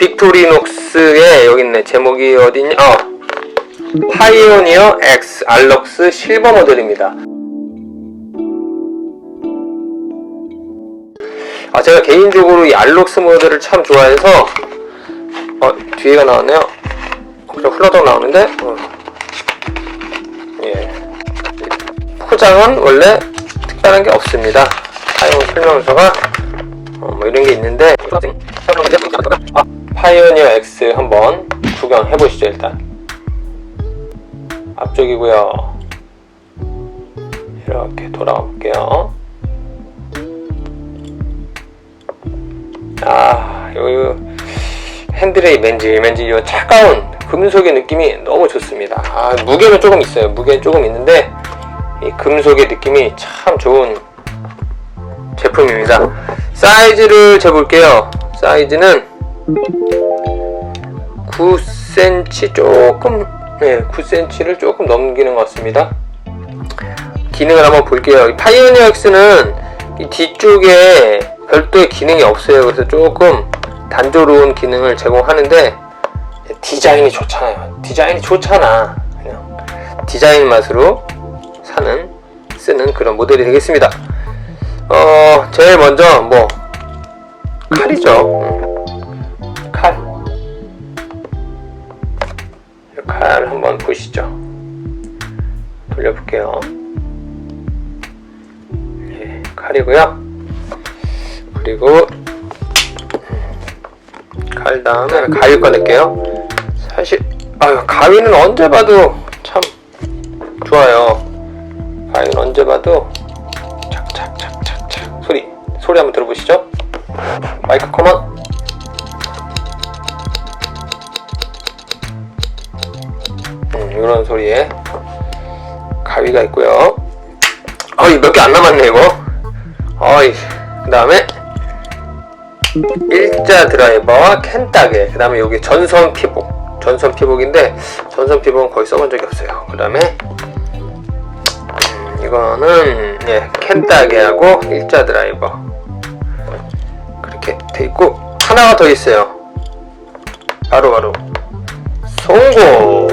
빅토리녹스의 여기 있네. 제목이 어디냐? 어. 파이오니어 X 알럭스 실버 모델입니다. 아 제가 개인적으로 이 알록스 모델을 참 좋아해서 어 뒤에가 나왔네요. 어, 그냥 훌러덩 나오는데? 어. 예. 포장은 원래 특별한 게 없습니다. 사용 설명서가 어, 뭐 이런 게 있는데 아, 파이오니어 X 한번 구경해 보시죠 일단 앞쪽이고요 이렇게 돌아가 볼게요 아, 요, 핸들의 맨질 맨질 요 차가운 금속의 느낌이 너무 좋습니다. 아, 무게는 조금 있어요. 무게는 조금 있는데 이 금속의 느낌이 참 좋은 제품입니다. 사이즈를 재볼게요. 사이즈는 9cm 조금 네, 9cm를 조금 넘기는 것 같습니다. 기능을 한번 볼게요. 이 파이오니어 X는 이 뒤쪽에 별도의 기능이 없어요. 그래서 조금 단조로운 기능을 제공하는데 디자인이 좋잖아요. 디자인이 좋잖아. 그냥 디자인 맛으로 사는 쓰는 그런 모델이 되겠습니다. 어 제일 먼저 뭐 칼이죠. 한번 보시죠. 돌려볼게요. 예, 칼이고요. 그리고 칼 다음에 가위 꺼낼게요. 사실 아유 가위는 언제 봐도 참 좋아요. 가위는 언제 봐도 착착착착착 소리 소리 한번 들어보시죠. 마이크 커먼. 이런 소리에 가위가 있고요. 어이 몇 개 안 남았네 이거. 어이 그 다음에 일자 드라이버와 캔따개 그 다음에 여기 전선 피복. 전선 피복인데 전선 피복은 거의 써본 적이 없어요. 그 다음에 음, 이거는 예, 캔따개하고 일자 드라이버. 그렇게 돼 있고 하나가 더 있어요. 바로 바로. 송곳 야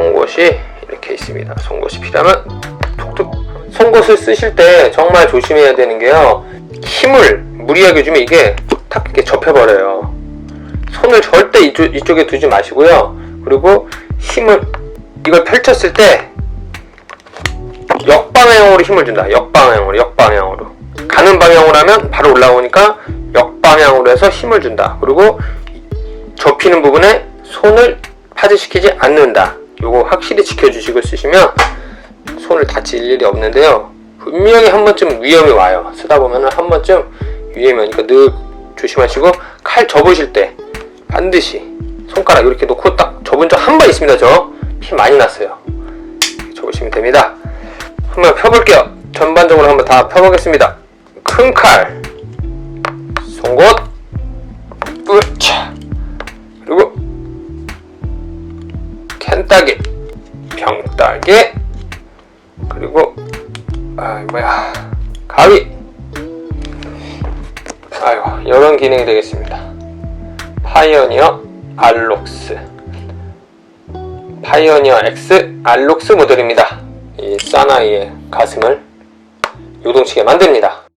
송곳이 이렇게 있습니다 송곳이 필요하면 톡톡 송곳을 쓰실 때 정말 조심해야 되는 게요 힘을 무리하게 주면 이게 탁 이렇게 접혀버려요. 손을 절대 이쪽, 이쪽에 두지 마시고요. 그리고 힘을 이걸 펼쳤을 때 역방향으로 힘을 준다. 역방향으로, 역방향으로. 가는 방향으로 하면 바로 올라오니까 역방향으로 해서 힘을 준다. 그리고 접히는 부분에 손을 파지시키지 않는다. 요거 확실히 지켜주시고 쓰시면 손을 다칠 일이 없는데요. 분명히 한 번쯤 위험이 와요. 쓰다 보면 한 번쯤 위험이 오니까 늘 조심하시고 칼 접으실 때 반드시 손가락 이렇게 놓고 딱 접은 적 한 번 있습니다. 저 피 많이 났어요. 접으시면 됩니다. 한번 펴볼게요. 전반적으로 한번 다 펴보겠습니다. 큰 칼, 캔따개, 병따개, 그리고 아 뭐야 가위. 아유 이런 기능이 되겠습니다. 파이오니어 알록스. 파이오니어 X 알록스 모델입니다. 이 사나이의 가슴을 요동치게 만듭니다